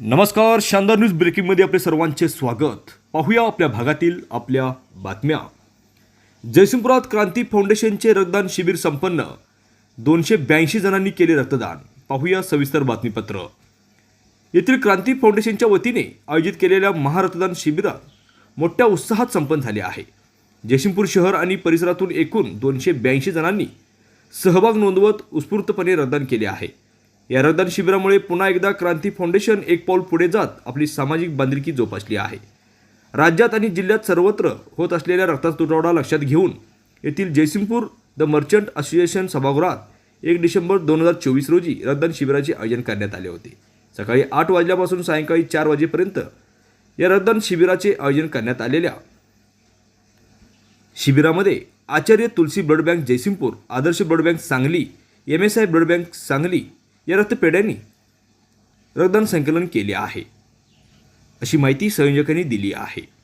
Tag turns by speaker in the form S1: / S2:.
S1: नमस्कार शानदार न्यूज ब्रेकिंगमध्ये आपले सर्वांचे स्वागत. पाहूया आपल्या भागातील आपल्या बातम्या. जयसिंगपुरात क्रांती फाउंडेशनचे रक्तदान शिबिर संपन्न. दोनशे ब्याऐंशी जणांनी केले रक्तदान. पाहूया सविस्तर बातमीपत्र. येथील क्रांती फाउंडेशनच्या वतीने आयोजित केलेल्या महारक्तदान शिबिरात मोठ्या उत्साहात संपन्न झाले आहे. जयसिंगपूर शहर आणि परिसरातून एकूण दोनशे ब्याऐंशी जणांनी सहभाग नोंदवत उत्स्फूर्तपणे रक्तदान केले आहे. या रक्तदान शिबिरामुळे पुन्हा एकदा क्रांती फाउंडेशन एक पाऊल पुढे जात आपली सामाजिक बांधिलकी जोपासली आहे. राज्यात आणि जिल्ह्यात सर्वत्र होत असलेल्या रक्ताचा तुटवडा लक्षात घेऊन येथील जयसिंगपूर द मर्चंट असोसिएशन सभागृहात एक डिसेंबर दोन हजार चोवीस रोजी रक्तदान शिबिराचे आयोजन करण्यात आले होते. सकाळी आठ वाजल्यापासून सायंकाळी चार वाजेपर्यंत या रक्तदान शिबिराचे आयोजन करण्यात आलेल्या शिबिरामध्ये Acharya Tulsi blood bank Jaysingpur Adarsh blood bank Sangli M S I blood bank Sangli या रक्तपेढ्यांनी रक्तदान संकलन केले आहे. अशी माहिती संयोजकांनी दिली आहे.